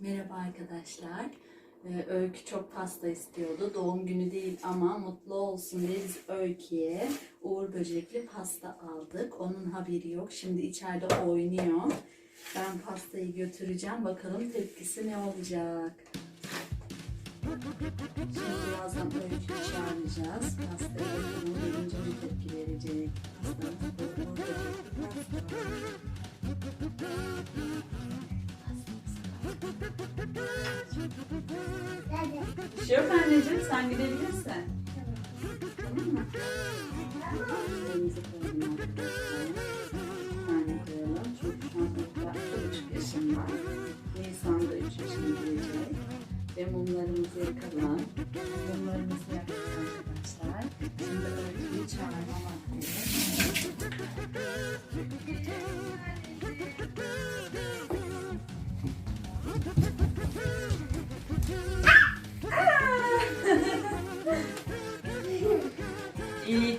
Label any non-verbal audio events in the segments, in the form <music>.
Merhaba arkadaşlar. Ee, Öykü çok pasta istiyordu. Doğum günü değil ama mutlu olsun diye biz Öykü'ye Uğur Böcekli pasta aldık. Onun haberi yok. Şimdi içeride oynuyor. Ben pastayı götüreceğim. Bakalım tepkisi ne olacak. Şimdi birazdan Öykü'yü çağıracağız. Gelince ne tepki verecek. Pastamız şey yok anneciğim sen gidebilirsin. Tamam mı? Elimizi koyalım tane koyalım. Çünkü şu an Öykü iki buçuk yaşında. Nisan'da üç yaşına girecek. Ve mumlarımızı yakalım. Mumlarımızı yaktık arkadaşlar. Şimdi Öykü'yü çağırma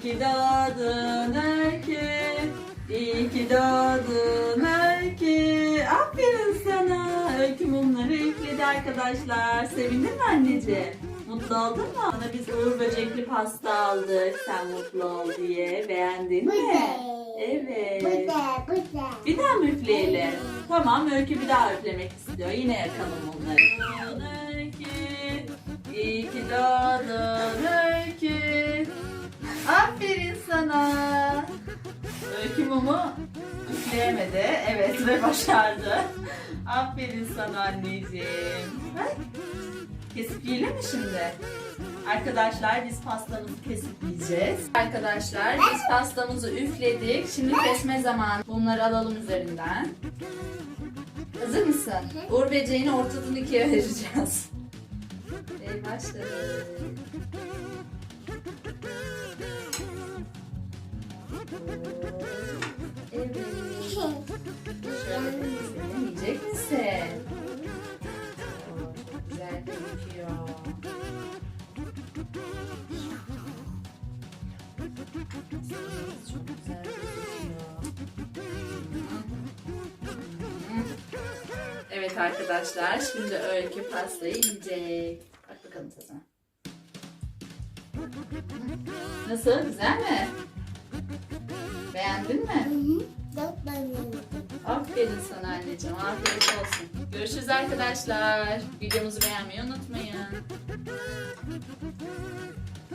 İyi ki doğdun Öykü. İyi ki doğdun Öykü. Aferin sana. Öykü mumları üfledi arkadaşlar. Sevindin mi anneciğim? Mutlu oldun mu? Sana biz Uğur Böcekli pasta aldık. Sen mutlu ol diye. Beğendin mi? Evet. Bir daha mı üfleyelim? Tamam Öykü bir daha üflemek istiyor. Yine yakalım onları. İyi ki doğdun Öykü. Öykü mumu üfleyemedi. Evet ve başardı. Aferin sana anneciğim. Kesip yiyelim mi şimdi? Arkadaşlar biz pastamızı kesip yiyeceğiz. Arkadaşlar biz pastamızı üfledik. Şimdi kesme zamanı. Bunları alalım üzerinden. Hazır mısın? Uğur böceğini ortadan ikiye ayıracağız. <laughs> Ve başladı. Arkadaşlar şimdi Öykü pastayı yiyecek. Bak bakalım tadına. Nasıl? Güzel mi? Beğendin mi? Dört tane. Aferin sana anneciğim. Afiyet olsun. Görüşürüz arkadaşlar. Videomuzu beğenmeyi unutmayın.